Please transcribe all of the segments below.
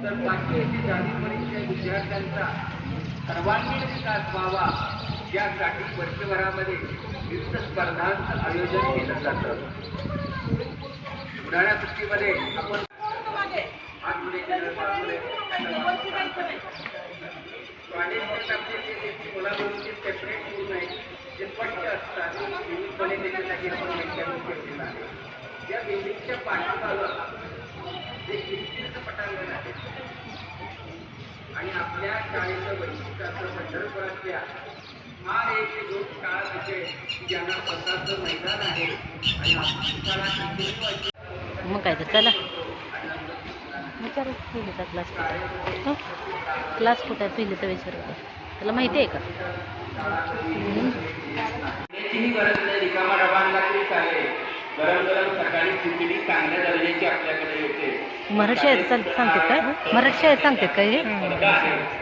तर बाकी येथे दहावी परीक्षा विद्यार्थ्यांचा सर्वांगीण विकास व्हावा यासाठी वर्षभरामध्ये विविध स्पर्धांचं आयोजन केलं जातं उन्हाळ्या सुट्टीमध्ये आपण हात पुढे केलं, हात पुढे. कॉलेजचे आपले मुलामुलींचे सेपरेट रूम आहेत जे स्पष्ट असतात विविधपणे त्याच्यासाठी आपण व्याख्यान केलेलं आहे या बिल्डिंगच्या पाठीमागं जे किरकिरचं पटांगण आहे आणि आपल्या शाळेचं वैशिष्ट्य असं पंढरपुरातल्या फार एक दोन शाळा तिथे की ज्यांना स्वतःचं मैदान आहे आणि आपली शाळा मग काय तर चला. विचारू पहिलीचा क्लास कुठे? क्लास कुठे आहे? पहिलीचा विचार त्याला माहिती आहे का? गरज नाही रिकामा डबा आणला तरी चालेल. गरम गरम सकाळी खिचडी चांगल्या दर्जाची आपल्याकडे येते मराठी शाळेत चाल सांगतात काय? मराठी शाळेत सांगतात काय हे? म्हणजे हे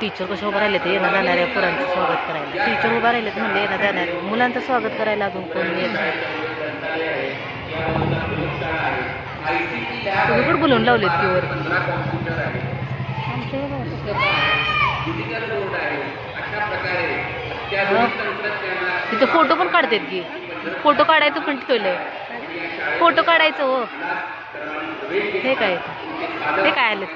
टीचर कशा उभं राहिले ते? येणं जाणाऱ्या पोरांचं स्वागत करायला. टीचर उभं राहिलेत म्हणले येणं जाणाऱ्या मुलांचं स्वागत करायला अजून कोण येत नाही. सगळीकडे बोलवून लावलेत की वर. तिथं फोटो पण काढतात की. फोटो काढायचं पण ठेवलंय फोटो काढायचं हो. हे काय? हे काय आलं?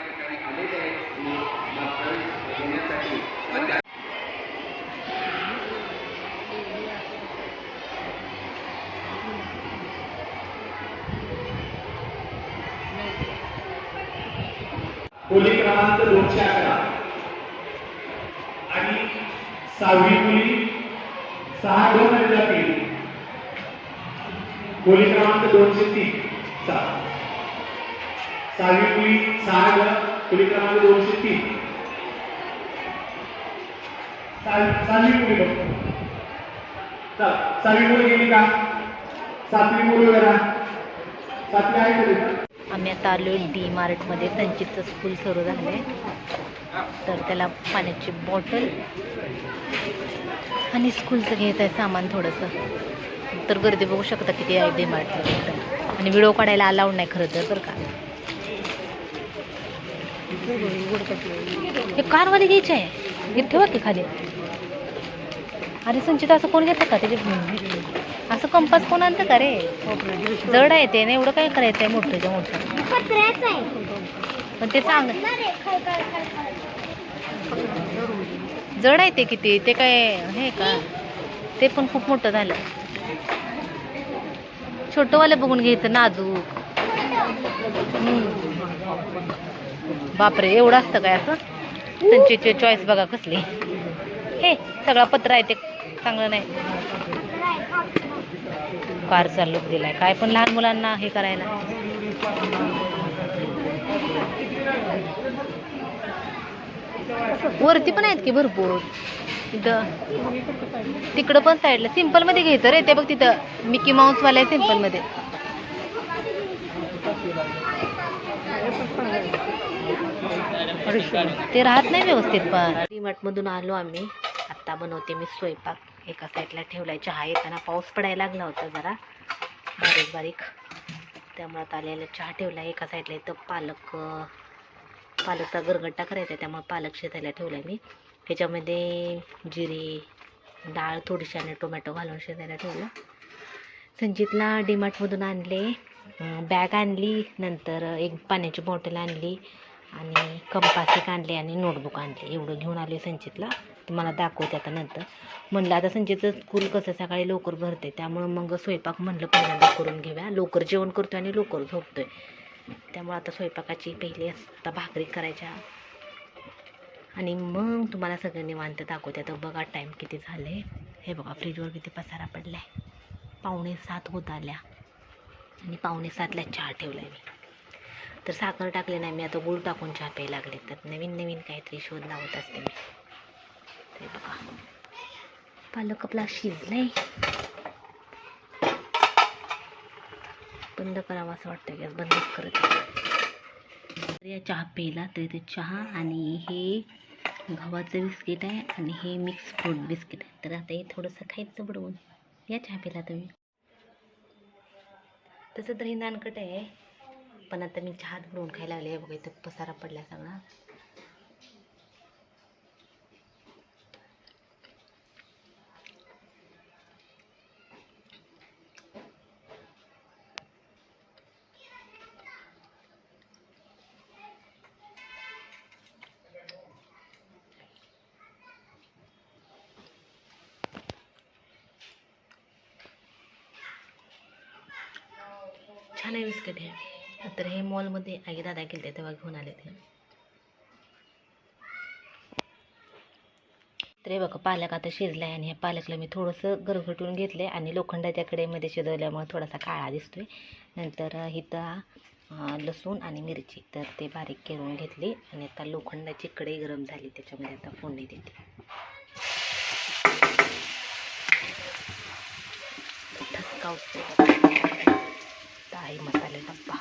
खोली क्रमांक दोनशे अकरा. आणि सहावी मुली सहा दोन विद्यार्थी खोली क्रमांक दोनशे तीन. चा- सहावी मुली सहा ग खोली क्रमांक दोनशे तीन. सहावी मुली बघ. सहावी मुली गेली का? सातवी मुली वगैरे सातवी आहे का आम्ही आता आलो डी मार्टमध्ये. संचितचं स्कूल सुरू झालं आहे तर त्याला पाण्याची बॉटल आणि स्कूलचं घ्यायचं आहे सामान थोडंसं. तर गर्दी बघू शकता किती आहे डी मार्टला. आणि व्हिडिओ काढायला अलाउड नाही खरं तर बरं का? हे कारवाली घ्यायचे आहे. हे ठेवा की खाली? अरे संचित असं कोण घेतं का त्याचे असं कंपास कोण आणतं का रे? जड आहे ते ना एवढं काय करायचं आहे मोठंच्या मोठं पण ते सांग जड आहे ते किती? ते काय हे का? ते पण खूप मोठं झालं. छोटंवालं बघून घ्यायचं नाजूक. बापरे एवढं असतं काय असं? संचितचे चॉईस बघा कसली. हे सगळा पत्र आहे ते. चांगलं नाही. कारचा लुक दिलाय. काय पण लहान मुलांना हे करायला. वरती पण आहेत की भरपूर? तिथं तिकडं पण साईडला सिंपलमध्ये घ्यायचं रे. ते बघ तिथं. मिकी माऊस वाला आहे सिंपलमध्ये. ते राहत नाही व्यवस्थित पण. डीमार्ट मधून आलो आम्ही. आत्ता बनवते मी स्वयंपाक. एका साईडला ठेवलाय चहा येताना पाऊस पडायला लागला होता जरा. बारीक बारीक. त्यामुळे आता आलेला चहा ठेवला एका साईडला. इथं पालक पालकचा गरगट्टा करायचा आहे त्यामुळे पालक शिजायला ठेवला मी. ह्याच्यामध्ये जिरे डाळ थोडीशी आणि टोमॅटो घालून शिजायला ठेवलं. संजितला डीमार्टमधून आणले. बॅग आणली नंतर एक पाण्याची बॉटल आणली. आणि कंपास एक आणले आणि नोटबुक आणले. एवढं घेऊन आले संचितला. तुम्हाला दाखवते आता नंतर. म्हणलं आता संचितचं स्कूल कसं सकाळी लवकर भरते त्यामुळं मग स्वयंपाक म्हणलं पहिल्यांदा करून घेऊया. लवकर जेवण करतो आणि लवकर झोपतोय. त्यामुळं आता स्वयंपाकाची पहिली आता भाकरी करायच्या. आणि मग तुम्हाला सगळं निवांत दाखवते. आता बघा टाईम किती झाले. हे बघा फ्रीजवर किती पसारा पडला आहे पावणे सात होत आल्या. आणि पावणे सातला चहा ठेवला आहे मी. तर साखर टाकले नाही मी आता गुळ टाकून चहा प्यायला लागले. तर नवीन नवीन काहीतरी शोध लावत असते मी. ते बघा. पालक आपला शिजलाय. बंद करावा असं वाटतं गॅस बंदच करत या चहा प्यायला तर इथे चहा आणि हे गव्हाचं बिस्किट आहे आणि हे मिक्स फ्रूट बिस्किट आहे. तर आता हे थोडंसं खायचं बुडवून. या चहा प्यायला तुम्ही. तसं तर हे नानकट आहे. पण आता मी चहात बुडवून खायला लागले बघा इथं पसारा पडला सगळा. छान आहे बिस्किट हे. तर हे मॉलमध्ये आई दादा गेले तेव्हा घेऊन आले ते. तर हे बघा पालक आता शिजला आहे आणि ह्या पालकला मी थोडंसं गरमघटवून घेतलं आहे आणि लोखंडाच्या कडेमध्ये शिजवल्यामुळे थोडासा काळा दिसतोय. नंतर इथं लसूण आणि मिरची तर ते बारीक करून घेतली आणि आता लोखंडाची कढई गरम झाली त्याच्यामध्ये आता फोडणी देते. ठसका उठते ताई मसाले डब्बा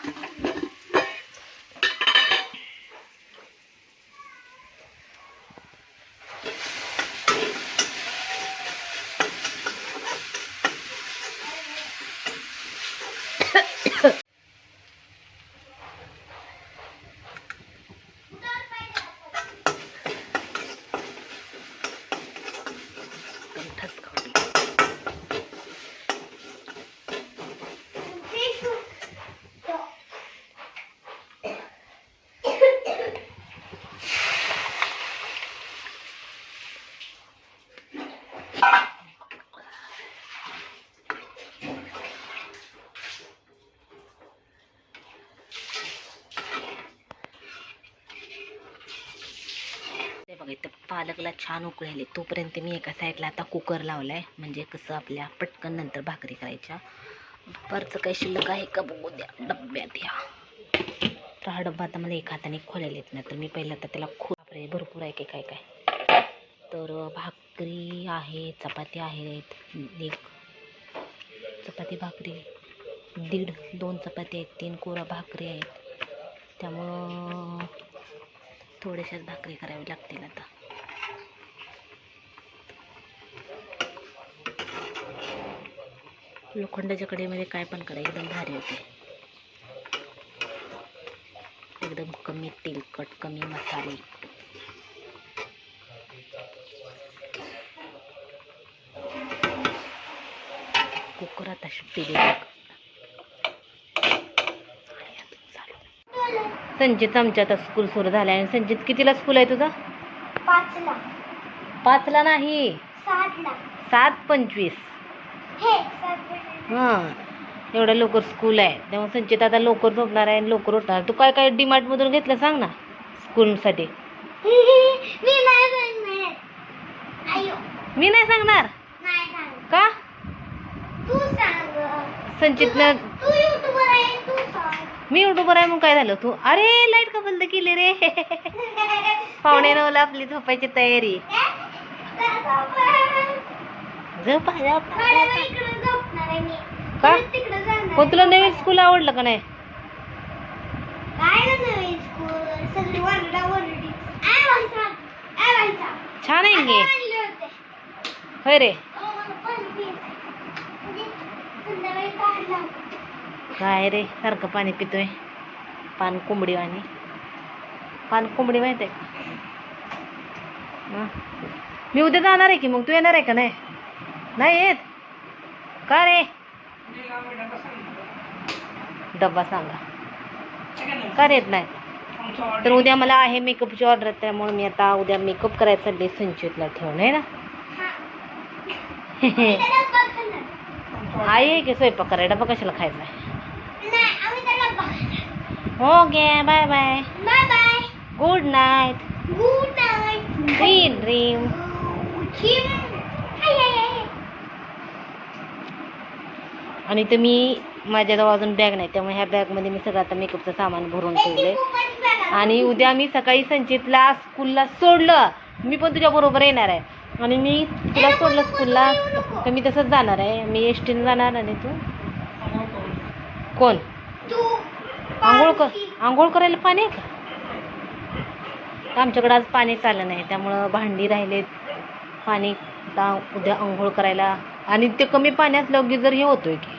एकदम ठसका उठला ते बघा इथं पालकला छान उकळले तोपर्यंत मी एका साईडला आता कुकर लावला आहे म्हणजे कसं आपल्या पटकन नंतर भाकरी करायच्या. दुपारचं काही शिल्लक आहे का बघू द्या. डब्यात या तर हा डब्बा आता मला एका हाताने खोलायला येत नाही. तर मी पहिलं आता त्याला खूप आहे भरपूर आहे की काय काय. तर भाकरी आहे चपाती आहेत. एक चपाती भाकरी दीड दोन चपाती आहेत तीन कोरा भाकरी आहेत. त्यामुळं थोड्याशाच भाकरी करावी लागतील आता. लोखंडाच्या कडेमध्ये काय पण करा एकदम भारी होते. एकदम कमी तेलकट कमी मसाले. कुकर आता शिट्टी दे संचित आमच्या आता स्कूल सुरू झालं आहे संचित कितीला स्कूल आहे तुझा? पाचला. पाचला नाही. सात पंचवीस. हे. सात हां एवढं लवकर स्कूल आहे. त्यामुळे संचित आता लवकर झोपणार आहे आणि लवकर उठणार. तू काय काय डीमार्टमधून घेतलं सांग ना स्कूलसाठी मी नाही सांगणार? का? तू सांग. संचितनं तू युट्यूबर आहे तू सांग. मी युट्यूबर आहे मग काय झालं तू? अरे लाइट का बंद केली रे? पावणे नऊला आपली झोपायची तयारी. झोप आहे, का? पण तुला नवीन स्कूल आवडलं का नाही? छान आहे गे होय रे. पाणी प्यायचंय. म्हणजे काय रे सारखं पाणी पितोय. पान कोंबडी वाणी. पान कोंबडी माहिती आहे का? हं? मी उद्या जाणार आहे की मग? तू येणार आहे का नाही? नाही येत. का रे? डब्बा सांगा. का रे येत नाही? तर उद्या मला आहे मेकअपची ऑर्डर त्यामुळे मी आता उद्या मेकअप करायचं चालले संचितला ठेवून आहे ना? आई आहे की स्वयंपाक करायला डब्बा कशाला खायचा? आहे okay bye bye bye bye good night good night sweet dream आणि इथं मी माझ्याजवळ अजून बॅग नाही त्यामुळे ह्या बॅगमध्ये मी सगळं आता मेकअपचं सामान भरून ठेवलं आणि उद्या मी सकाळी संचितला स्कूलला सोडलं. मी पण तुझ्याबरोबर येणार आहे. आणि मी तुला सोडलं स्कूलला तर मी तसंच जाणार आहे. मी एस टीनं जाणार आणि तू? कोण? आंघोळ कर आंघोळ करायला पाणी आहे का? आमच्याकडं आज पाणी चाललं नाही त्यामुळं भांडी राहिलेत. पाणी उद्या आंघोळ करायला. आणि ते कमी पाण्यात लगेच जर हे होतोय की.